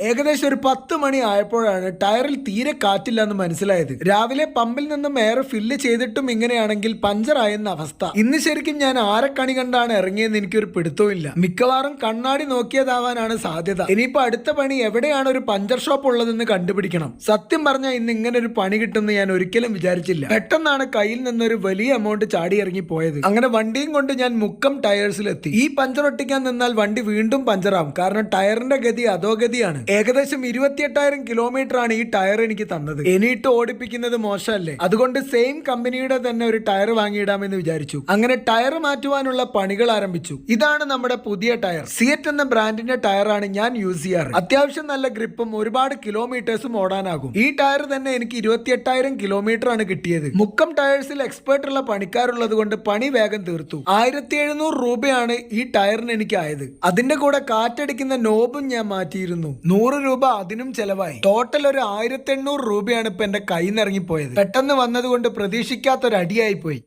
ഏകദേശം ഒരു പത്ത് മണി ആയപ്പോഴാണ് ടയറിൽ തീരെ കാറ്റില്ല എന്ന് മനസ്സിലായത്. രാവിലെ പമ്പിൽ നിന്നും എയർ ഫില്ല് ചെയ്തിട്ടും ഇങ്ങനെയാണെങ്കിൽ പഞ്ചറായെന്ന അവസ്ഥ. ഇന്ന് ശരിക്കും ഞാൻ ആരെ കണി കണ്ടാണ് ഇറങ്ങിയെന്ന് എനിക്കൊരു പിടുത്തവും ഇല്ല മിക്കവാറും കണ്ണാടി നോക്കിയതാവാനാണ് സാധ്യത. ഇനിയിപ്പോ അടുത്ത പണി എവിടെയാണ് ഒരു പഞ്ചർ ഷോപ്പ് ഉള്ളതെന്ന് കണ്ടുപിടിക്കണം. സത്യം പറഞ്ഞാൽ ഇന്ന് ഇങ്ങനെ ഒരു പണി കിട്ടുമെന്ന് ഞാൻ ഒരിക്കലും വിചാരിച്ചില്ല. പെട്ടെന്നാണ് കയ്യിൽ നിന്നൊരു വലിയ എമൗണ്ട് ചാടി ഇറങ്ങി പോയത്. അങ്ങനെ വണ്ടിയും കൊണ്ട് ഞാൻ മുക്കം ടയേഴ്സിലെത്തി ഈ പഞ്ചർ ഒട്ടിക്കാൻ നിന്നാൽ വണ്ടി വീണ്ടും പഞ്ചറാവും. കാരണം ടയറിന്റെ ഗതി അധോഗതിയാണ് ഏകദേശം ഇരുപത്തിയെട്ടായിരം കിലോമീറ്റർ ആണ് ഈ ടയർ എനിക്ക് തന്നത്. എനിയിട്ട് ഓടിപ്പിക്കുന്നത് മോശമല്ലേ? അതുകൊണ്ട് സെയിം കമ്പനിയുടെ തന്നെ ഒരു ടയർ വാങ്ങിയിടാമെന്ന് വിചാരിച്ചു. അങ്ങനെ ടയർ മാറ്റുവാനുള്ള പണികൾ ആരംഭിച്ചു. ഇതാണ് നമ്മുടെ പുതിയ ടയർ. സിയറ്റ് എന്ന ബ്രാൻഡിന്റെ ടയറാണ് ഞാൻ യൂസ് ചെയ്യാറ്. അത്യാവശ്യം നല്ല ഗ്രിപ്പും ഒരുപാട് കിലോമീറ്റേഴ്സും ഓടാനാകും. ഈ ടയർ തന്നെ എനിക്ക് ഇരുപത്തിയെട്ടായിരം കിലോമീറ്റർ ആണ് കിട്ടിയത്. മുക്കം ടയേഴ്സിൽ എക്സ്പേർട്ട് ഉള്ള പണിക്കാരുള്ളത് കൊണ്ട് പണി വേഗം തീർത്തു. ആയിരത്തി എഴുന്നൂറ് രൂപയാണ് ഈ ടയറിന് എനിക്ക് ആയത്. അതിന്റെ കൂടെ കാറ്റടിക്കുന്ന നോബും ഞാൻ മാറ്റിയിരുന്നു. നൂറ് രൂപ അതിനും ചെലവായി. ടോട്ടൽ ഒരു ആയിരത്തി രൂപയാണ് ഇപ്പൊ എന്റെ കയ്യിൽ നിന്ന് ഇറങ്ങിപ്പോയത്. പെട്ടെന്ന് വന്നതുകൊണ്ട് പ്രതീക്ഷിക്കാത്തൊരു അടിയായി പോയി.